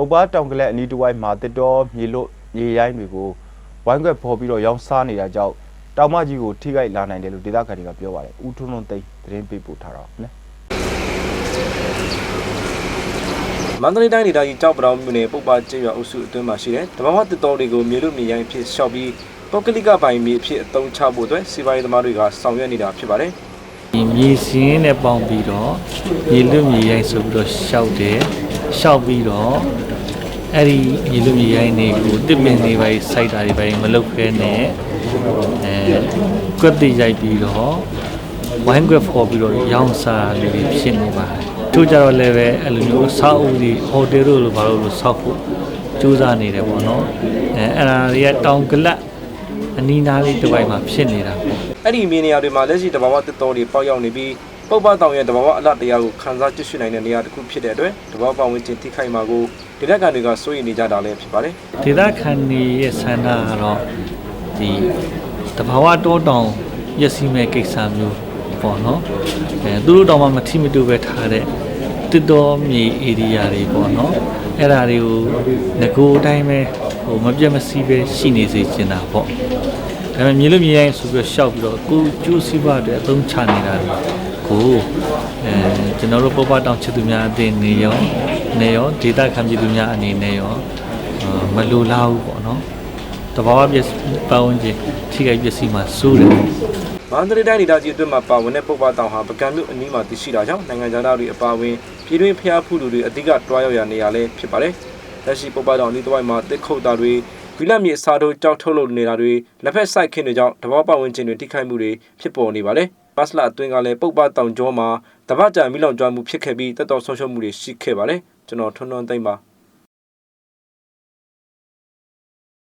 ပုပ်ပားတောင်ကလက်အနီးတစ်ဝိုက်မှာတစ်တော်မြေလို့မြေရိုင်းတွေကိုဝိုင်းကွက်ဖော်ပြီးတော့ရောင်းစားနေတာကြောင့်တောင်မကြီးကိုထိခိုက်လာနိုင်တယ်လို့ဒေသခံတွေကပြောပါတယ်ဦးထွန်းထွန်းသိန်းသတင်းပေးပို့ထားတာပါနော်မန္တလေးတိုင်းဒေသကြီးကြောက်ပတောင်မြို့နယ်ပုပ္ပါကျေးရွာအုပ်စုအတွင်းမှာရှိတဲ့တဘာဝတစ်တော်တွေကိုမြေလို့မြေရိုင်းအဖြစ်ရှောက်ပြီးပုဂ္ဂလိကပိုင်မြေအဖြစ်အသုံးချဖို့အတွက်စီးပွားရေးသမားတွေကဆောင်ရွက်နေတာဖြစ်ပါတယ်ဒီမြေစင်းနဲ့ပေါင်းပြီးတော့မြေလွတ်မြေရိုင်းဆိုပြီးတော့ရှောက်တယ် ရှောက်ပြီးတော့အဲ့ဒီမြေလွတ်မြေရိုင်းတွေကိုတစ်ပင်တွေပဲစိုက်တာတွေပဲမလုပ်ခဲနဲ့အဲကွက်တိရိုက်ပြီးတော့ဝိုင်းကွက်ဖော်ပြီးတော့ရောင်းစားလေးတွေဖြစ်နေပါတယ်ထို့ကြတော့လည်းပဲအဲ့လိုမျိုးဆောက်အဦတွေဟိုတယ်တို့လိုဘာလို့လို့ဆောက်ဖို့ကြိုးစားနေတယ်ပေါ့နော်အဲအဲ့ဒါတွေကတောင်ကလပ်အနီးနားလေးတစ်ဝိုက်မှာဖြစ်နေတာပေါ့အဲ့ဒီမြေနေရာတွေမှာလက်ရှိတဘာဝတစ်တော်တွေပေါက်ရောက်နေပြီး ပုပ္ပါတောင်ရဲ့တဘာဝအလတ်တရားကိုခန်းစားကြည့်ရှုနိုင်တဲ့နေရာတစ်ခုဖြစ်တဲ့အတွက်တဘာဝပတ်ဝန်းကျင်ထိခိုက်မှာကိုဒေသခံတွေကစိုးရိမ်နေကြတာလည်းဖြစ်ပါတယ်ဒေသခံတွေရဲ့ဆန္ဒကတော့ဒီတဘာဝတောတောင်ရစီမဲ့ကိစ္စမျိုးပေါ့နော်အဲသူတို့တောင်မှမထိမတူပဲထားတဲ့တစ်တော်မြေဧရိယာတွေပေါ့နော်အဲ့ဒါတွေကိုငကိုအတိုင်းပဲဟိုမပြတ်မစီးပဲရှိနေစေချင်တာပေါ့ဒါပေမဲ့မြေလို့မြေရိုင်းဆိုပြီးတော့ရှောက်ပြီးတော့ကိုကျိုးစီးပွားတွေအသုံးချနေတာ ကိုအဲကျွန်တော်တို့ပပတောင်ချစ်သူများအသင်းနေရောနေရောဒေသခံပြည်သူများအနေနဲ့ရောအာမလိုလားဘူးပေါ့နော်တဘာဝပစ္စည်းပတ်ဝန်းကျင်ထိခိုက်ပစ္စည်းမှာစိုးတယ်ပေါ့မန္တလေးတိုင်းဒေသကြီးအတွင်းမှာပါဝင်တဲ့ပုပ္ပါတောင်ဟာပကံမြို့အနီးမှာတည်ရှိတာကြောင့်နိုင်ငံသားတွေအပါအဝင်ပြည်တွင်းဖျားဖူးလူတွေအဓိကတွားရောက်ရနေရလဲဖြစ်ပါတယ်။လက်ရှိပုပ္ပါတောင်အနီးတစ်ဝိုက်မှာတစ်ခုတ်တာတွေဂိလမြေစာတို့ကြောက်ထုတ်လုပ်နေတာတွေလက်ဖက်ဆိုင်ခင်းတွေကြောင့်တဘာပတ်ဝန်းကျင်တွေထိခိုက်မှုတွေဖြစ်ပေါ်နေပါတယ်။ မတ်စလာအတွင်းကလည်းပုပ္ပါတောင်ကျောမှာတပတ်ကြာမိလောင်ကျွမ်းမှုဖြစ်ခဲ့ပြီးတက်တော်ဆုံးရှုံးမှုတွေရှိခဲ့ပါတယ်။ကျွန်တော်ထွန်းထွန်းသိမ့်ပါ